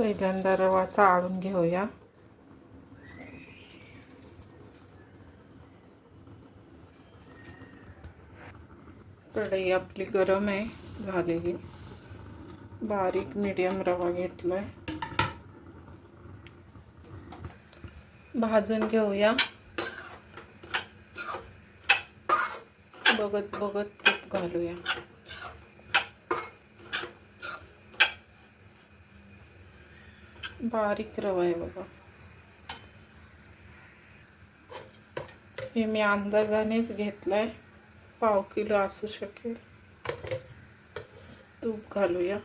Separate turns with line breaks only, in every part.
पहिल्यांदा रवा चाळून घेऊया कढई आपली गरम झालेली बारीक, मीडियम रवा घेतलाय भाजून घेऊया बघत बघत तूप घालूया बारीक रवा आहे बघा. हे मी अंदाजानेच घेतलाय. पाव किलो असू शकेल. तूप घालूया.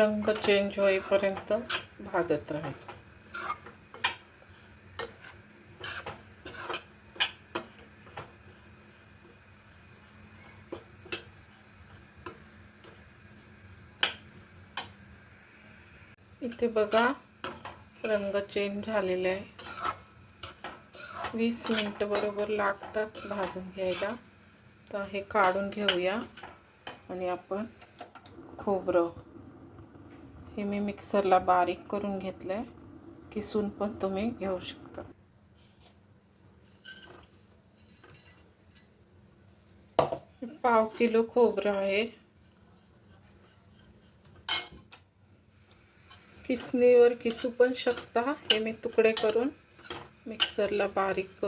रंग चेंज होईपर्यंत भाजत राहायचं. इथे बघा रंग चेंज झालेला आहे. वीस मिनटं बरोबर लागतात भाजून घ्यायला. तर हे काढून घेऊया आणि आपण खोबरं हे मी मिक्सरला बारीक करून घेतलं आहे किसून शकता. पाव किलो खोबरं आहे. किसणीवर किसू पण शकता. हे मी तुकडे करून मिक्सरला बारीक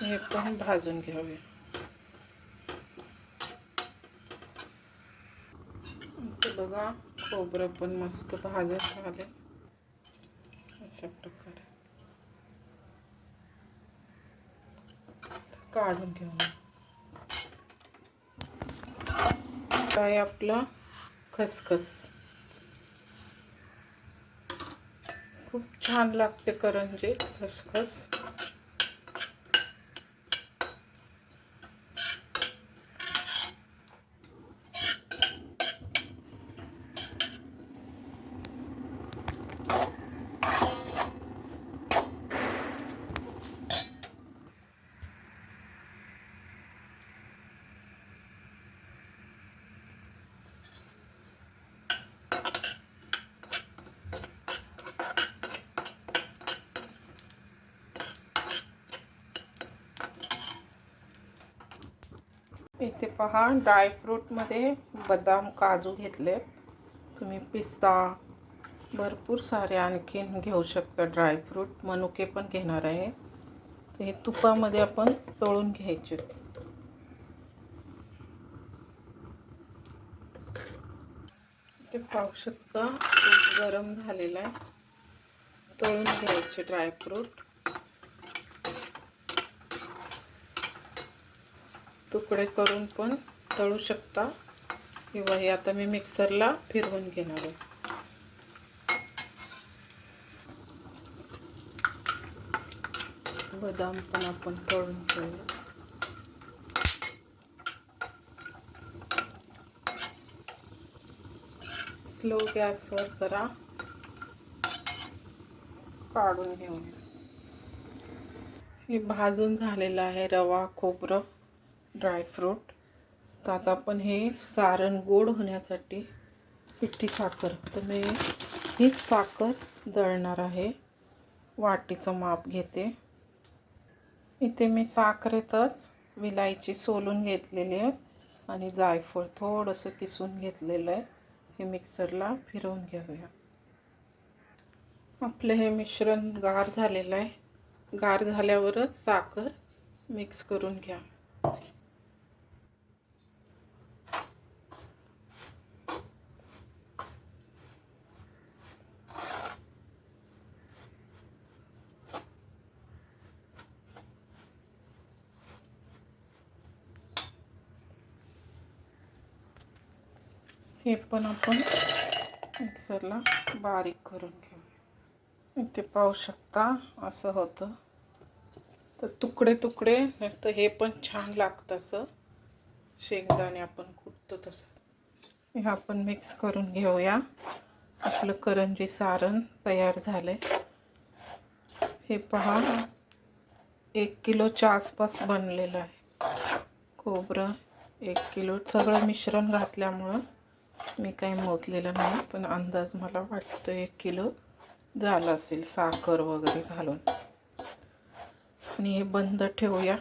हे पण भाजून घेऊया. बघा खोबरं पण मस्त भाजत झाले अशा प्रकारे. काढून घेऊ काय आपलं? खसखस. खूप छान लागते करंजे खसखस. इथे पहा ड्रायफ्रूटमध्ये बदाम काजू घेतले. तुम्ही पिस्ता भरपूर सारे आणखीन घेऊ शकता ड्रायफ्रूट मनुके पण घेणार आहे. तर हे तुपामध्ये आपण तळून घ्यायचे. ते पाहू शकता गरम झालेला आहे. तळून घ्यायचे ड्रायफ्रूट तुकडे करून पण तळू शकता. किंवा हे आता मी मिक्सरला फिरवून घेणार आहे. बदाम पण आपण तळून ठेवू स्लो गॅसवर करा काढून घेऊया. हे भाजून झालेलं आहे रवा खोबरं. ड्रायफ्रूट तर आता आपण हे सारण गोड होण्यासाठी पिठी साखर. तर मी हीच साखर दळणार आहे. वाटीचं माप घेते. इथे मी साखरेतच विलायची सोलून घेतलेली आहे आणि जायफळ थोडंसं किसून घेतलेलं आहे. हे मिक्सरला फिरवून घेऊया. आपलं हे मिश्रण गार झालेलं आहे. गार झाल्यावरच साखर मिक्स करून घ्या. हे पण आपण मिक्सरला बारीक करून घेऊ इथे पाहू शकता असं होतं. तर तुकडे तुकडे नाही तर हे पण छान लागतं असं. शेंगदाणे आपण कुटतो तसं. हे आपण मिक्स करून घेऊया. आपलं करंजी सारण तयार झालंय. हे पहा एक किलोच्या आसपास बनलेलं आहे. खोबरं एक किलो सगळं मिश्रण घातल्यामुळं मी काही मोजलेलं नाही पण अंदाज मला वाटतं एक किलो झाला असेल साखर वगैरे घालून. आणि हे बंद ठेवूया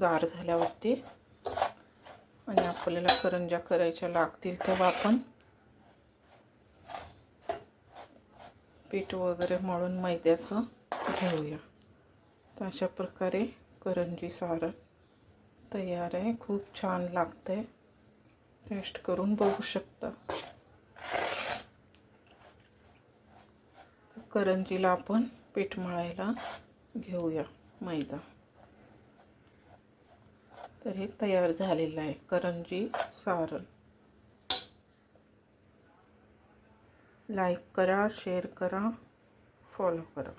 गार झाल्यावरती. आणि आपल्याला करंजा करायच्या लागतील तेव्हा आपण पीठ वगैरे मळून मैद्याचं घेऊया. तर अशा प्रकारे करंजी सारण तयार आहे खूप छान लागतं आहे टेस्ट करून बघू शकता. करंजीला आपण पीठ मळायला घेऊया मैदा. तर हे तयार झालेलं आहे करंजी सारण. लाईक करा शेअर करा फॉलो करा.